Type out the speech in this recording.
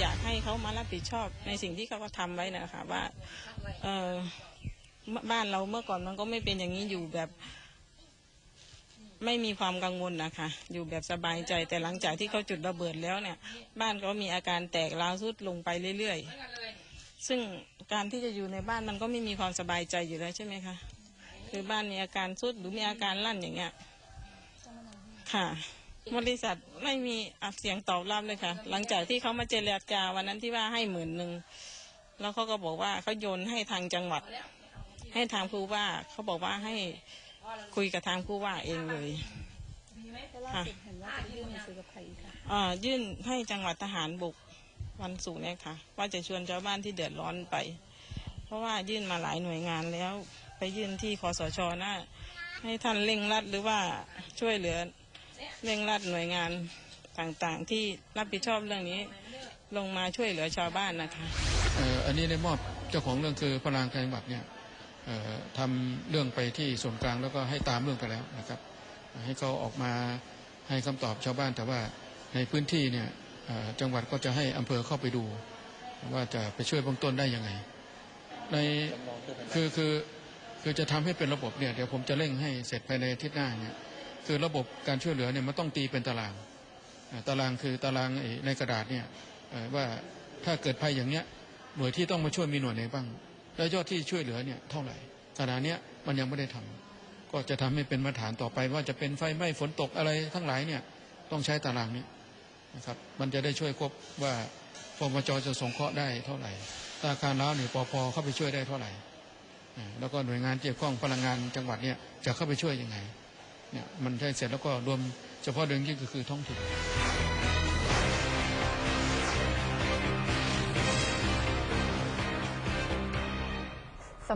อยากให้เขามารับผิดชอบในสิ่งที่เขาก็ทำไว้นะคะว่าเออบ้านเราเมื่อก่อนมันก็ไม่เป็นอย่างนี้อยู่แบบไม่มีความกังวลนะคะ อยู่แบบสบายใจแต่หลังจากที่เขาจุดระเบิดแล้วเนี่ย บ้านก็มีอาการแตกร้าวทรุดลงไปเรื่อยๆ ซึ่งการที่จะอยู่ในบ้านมันก็ไม่มีความสบายใจอยู่แล้วใช่ไหมคะคือบ้านมีอาการทรุดหรือมีอาการลั่นอย่างเงี้ยค่ะ บริษัทไม่มีอักเสียงตอบรับเลยค่ะ หลังจากที่เขามาเจรจาวันนั้นที่ว่าให้หมื่นหนึ่งแล้วเขาก็บอกว่าเขาโยนให้ทางจังหวัด ให้ทางผู้ว่าเขาบอกว่าให้คุยกับทางผู้ว่าเองเลยล่าสุดเห็นว่าจะยื่นหนังสือกับใครอีกค่ะอ่ายื่นให้จังหวัดทหารบุกวันศุกร์เนี่ยค่ะ ว่าจะชวนชาวบ้านที่เดือดร้อนไป เพราะว่ายื่นมาหลายหน่วยงานแล้ว ไปยื่นที่คอสชนะให้ท่านเร่งรัดหรือว่าช่วยเหลือ เร่งรัดหน่วยงานต่างๆ ที่รับผิดชอบเรื่องนี้ลงมาช่วยเหลือชาวบ้านนะคะอันนี้ได้มอบเจ้าของเรื่องคือพลังจังหวัดเนี่ยทำเรื่องไปที่ส่วนกลางแล้วก็ให้ตามเรื่องไปแล้วนะครับ ให้เขาออกมาให้คำตอบชาวบ้านแต่ว่าในพื้นที่เนี่ยจังหวัดก็จะให้อำเภอเข้าไปดู ว่าจะไปช่วยเบื้องต้นได้ยังไง ในคือคือคือจะทำให้เป็นระบบเนี่ยเดี๋ยวผมจะเร่งให้เสร็จภายในอาทิตย์หน้าเนี่ย คือระบบการช่วยเหลือเนี่ยมันต้องตีเป็นตาราง ตารางคือตารางในกระดาษเนี่ยว่าถ้าเกิดภัยอย่างเนี้ยหน่วยที่ต้องมาช่วยมีหน่วยไหนบ้าง แล้วยอดที่ช่วยเหลือเนี่ยเท่าไหร่ขณะเนี้ยมันยังไม่ได้ทำก็จะทำให้เป็นมาตรฐานต่อไป ว่าจะเป็นไฟไหม้ฝนตกอะไรทั้งหลายเนี่ยต้องใช้ตารางนี้นะครับมันจะได้ช่วยควบว่าปปจจะสงเคราะห์ได้เท่าไหร่ถ้าอาการร้วเนี่ยปพเข้าไปช่วยได้เท่าไหร่แล้วก็หน่วยงานเกี่ยวข้องพลังงานจังหวัดเนี่ยจะเข้าไปช่วยยังไง เนี่ยมันได้เสร็จแล้วก็รวมเฉพาะเรื่องยิ่งก็คือท้องถิ่น